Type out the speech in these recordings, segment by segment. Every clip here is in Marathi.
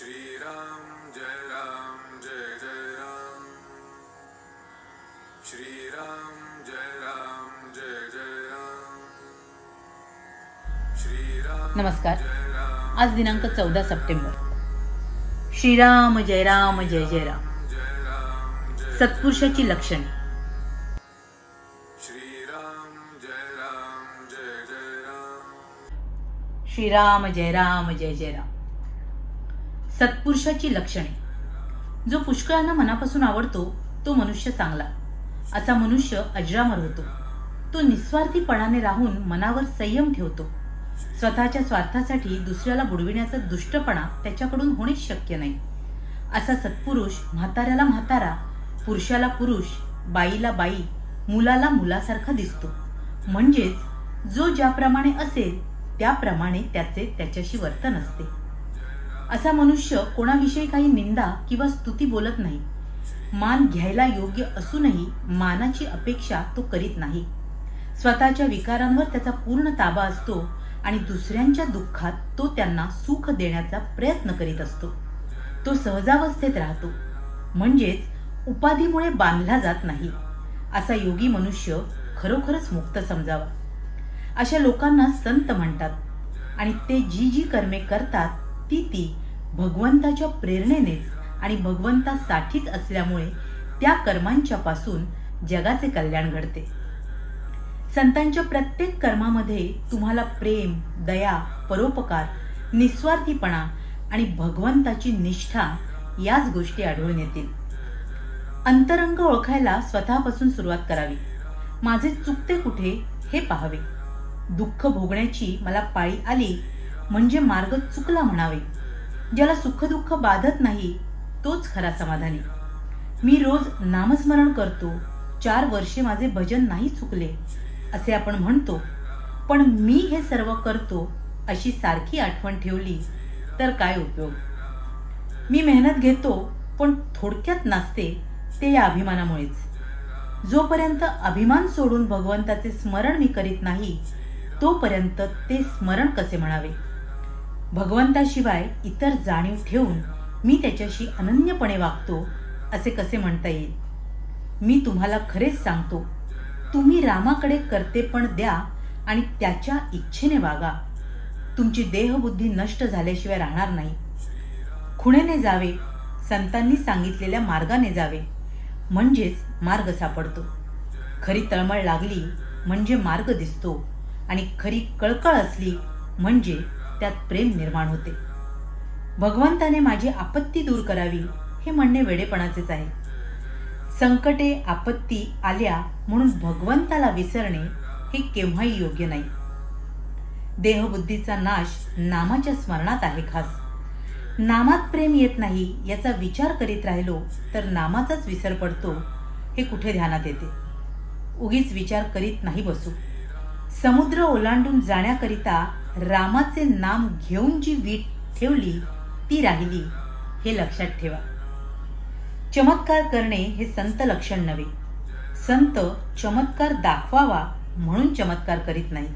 श्रीराम जय राम जय जय राम। श्रीराम जय राम जय जय राम। श्रीराम नमस्कार। आज दिनांक चौदा सप्टेंबर। श्रीराम जय राम जय जय राम। जय राम जय सत्पुरुषाची लक्षणे श्रीराम जय राम जय जय राम श्रीराम जय राम जय जय राम सत्पुरुषाची लक्षणे. जो पुष्कळांना मनापासून आवडतो तो मनुष्य चांगला. असा मनुष्य अजरामर होतो. तो निस्वार्थीपणाने राहून मनावर संयम ठेवतो. स्वतःच्या स्वार्थासाठी दुसऱ्याला बुडविण्याचा दुष्टपणा त्याच्याकडून होणेच शक्य नाही. असा सत्पुरुष म्हाताऱ्याला म्हातारा पुरुषाला पुरुष बाईला बाई मुलाला मुलासारखा दिसतो. म्हणजेच जो ज्याप्रमाणे असेल त्याप्रमाणे त्याचे त्याच्याशी वर्तन असते. असा मनुष्य कोणाविषयी काही निंदा किंवा स्तुती बोलत नाही. मान घ्यायला योग्य असूनही मानाची अपेक्षा तो करीत नाही. स्वतःच्या विकारांवर त्याचा पूर्ण ताबा असतो आणि दुसऱ्यांच्या दुःखात तो त्यांना सुख देण्याचा प्रयत्न करीत असतो. तो सहजावस्थेत राहतो. म्हणजेच उपाधीमुळे बांधला जात नाही. असा योगी मनुष्य खरोखरच मुक्त समजावा. अशा लोकांना संत म्हणतात आणि ते जी जी कर्मे करतात ती ती भगवंताच्या प्रेरणेनेच आणि भगवंतासाठीच असल्यामुळे त्या कर्मांच्या पासून जगाचे कल्याण घडते. संतांच्या प्रत्येक कर्मामध्ये तुम्हाला प्रेम दया परोपकार निस्वार्थीपणा आणि भगवंताची निष्ठा याच गोष्टी आढळून येतील. अंतरंग ओळखायला स्वतःपासून सुरुवात करावी. माझे चुकते कुठे हे पाहावे. दुःख भोगण्याची मला पाळी आली म्हणजे मार्ग चुकला म्हणावे. ज्याला सुखदुःख बाधत नाही तोच खरा समाधानी. मी रोज नामस्मरण करतो चार वर्षे माझे भजन नाही चुकले असे आपण म्हणतो. पण मी हे सर्व करतो अशी सारखी आठवण ठेवली तर काय उपयोग? मी मेहनत घेतो पण थोडक्यात नाचते ते या अभिमानामुळेच. जोपर्यंत अभिमान सोडून भगवंताचे स्मरण मी करीत नाही तोपर्यंत ते स्मरण कसे म्हणावे? भगवंताशिवाय इतर जाणीव ठेवून मी त्याच्याशी अनन्यपणे वागतो असे कसे म्हणता येईल? मी तुम्हाला खरेच सांगतो तुम्ही रामाकडे कर्तेपण द्या आणि त्याच्या इच्छेने वागा. तुमची देहबुद्धी नष्ट झाल्याशिवाय राहणार नाही. खुणेने जावे संतांनी सांगितलेल्या मार्गाने जावे म्हणजेच मार्ग सापडतो. खरी तळमळ लागली म्हणजे मार्ग दिसतो आणि खरी कळकळ असली म्हणजे त्यात प्रेम निर्माण होते. भगवंताने माझी आपत्ती दूर करावी हे म्हणणे वेडेपणाचेच आहे. संकटे आपत्ती आल्या म्हणून भगवंताला विसरणे हे केव्हाही योग्य नाही. देहबुद्धीचा नाश नामाच्या स्मरणात आहे खास. नामात प्रेम येत नाही याचा विचार करीत राहिलो तर नामाचाच विसर पडतो हे कुठे ध्यानात येते? उगीच विचार करीत नाही बसू. समुद्र ओलांडून जाण्याकरिता रामाचे नाम घेऊन जी वीट ठेवली ती राहिली हे लक्षात ठेवा. चमत्कार करणे हे संत लक्षण नव्हे. संत चमत्कार दाखवावा म्हणून चमत्कार करीत नाही.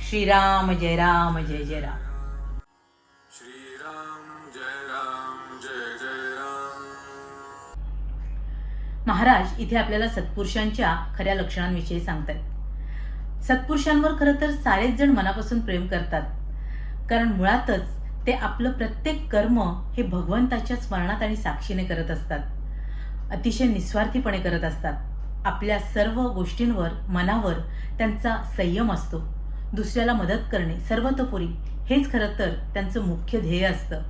श्रीराम जय राम जय जय राम. श्रीराम जय राम जय जय राम. महाराज इथे आपल्याला सत्पुरुषांच्या खऱ्या लक्षणांविषयी सांगतात सत्पुरुषांवर खरं तर सारेच जण मनापासून प्रेम करतात. कारण मुळातच ते आपलं प्रत्येक कर्म हे भगवंताच्या स्मरणात आणि साक्षीने करत असतात. अतिशय निस्वार्थीपणे करत असतात. आपल्या सर्व गोष्टींवर मनावर त्यांचा संयम असतो. दुसऱ्याला मदत करणे सर्वतोपरी हेच खरं तर त्यांचं मुख्य ध्येय असतं.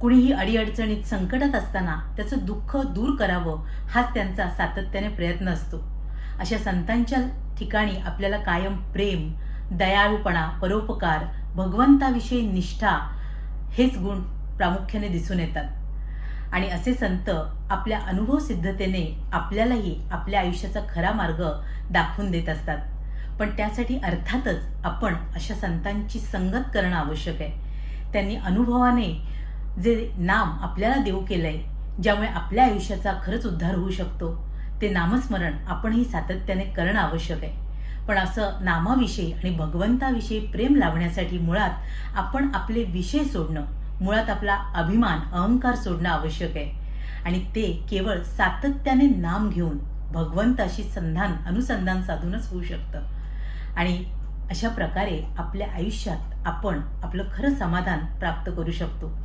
कुणीही अडीअडचणीत संकटात असताना त्याचं दुःख दूर करावं हाच त्यांचा सातत्याने प्रयत्न असतो. अशा संतांच्या ठिकाणी आपल्याला कायम प्रेम दयाळूपणा परोपकार भगवंताविषयी निष्ठा हेच गुण प्रामुख्याने दिसून येतात. आणि असे संत आपल्या अनुभव सिद्धतेने आपल्यालाही आपल्या आयुष्याचा खरा मार्ग दाखवून देत असतात. पण त्यासाठी अर्थातच आपण अशा संतांची संगत करणं आवश्यक आहे. त्यांनी अनुभवाने जे नाम आपल्याला देऊ केलं आहे ज्यामुळे आपल्या आयुष्याचा खरंच उद्धार होऊ शकतो. ते नामस्मरण आपणही सातत्याने करणं आवश्यक आहे. पण असं नामाविषयी आणि भगवंताविषयी प्रेम लावण्यासाठी मुळात आपण आपले विषय सोडणं मुळात आपला अभिमान अहंकार सोडणं आवश्यक आहे. आणि ते केवळ सातत्याने नाम घेऊन भगवंताशी संधान अनुसंधान साधूनच होऊ शकतं. आणि अशा प्रकारे आपल्या आयुष्यात आपण आपलं खरं समाधान प्राप्त करू शकतो.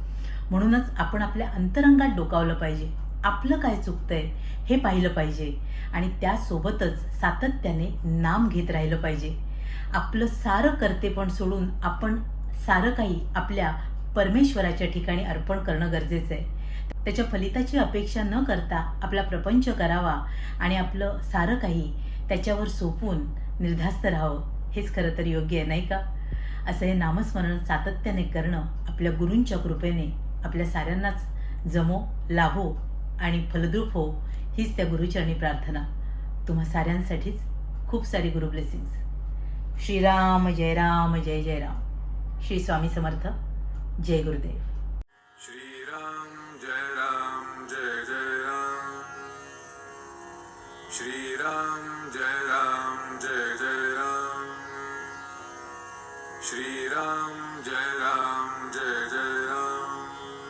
म्हणूनच आपण आपल्या अंतरंगात डोकावलं पाहिजे. आपलं काय चुकतंय हे पाहिलं पाहिजे. आणि त्यासोबतच सातत्याने नाम घेत राहिलं पाहिजे. आपलं सारं कर्तेपण सोडून आपण सारं काही आपल्या परमेश्वराच्या ठिकाणी अर्पण करणं गरजेचं आहे. त्याच्या फलिताची अपेक्षा न करता आपला प्रपंच करावा आणि आपलं सारं काही त्याच्यावर सोपवून निर्धास्त राहावं. हेच खरं तर योग्य आहे नाही का? असं हे नामस्मरण सातत्याने करणं आपल्या गुरूंच्या कृपेने आपल्या साऱ्यांनाच जमो लाभो आणि फलद्रूप हो हीच त्या गुरुचरणी प्रार्थना. तुम्हा साऱ्यांसाठीच खूप सारी गुरु ब्लेसिंग्स श्रीराम जय राम जय जय राम. श्री स्वामी समर्थ जय गुरुदेव. श्रीराम जय राम जय जय राम. श्रीराम जय राम जय जय राम. श्रीराम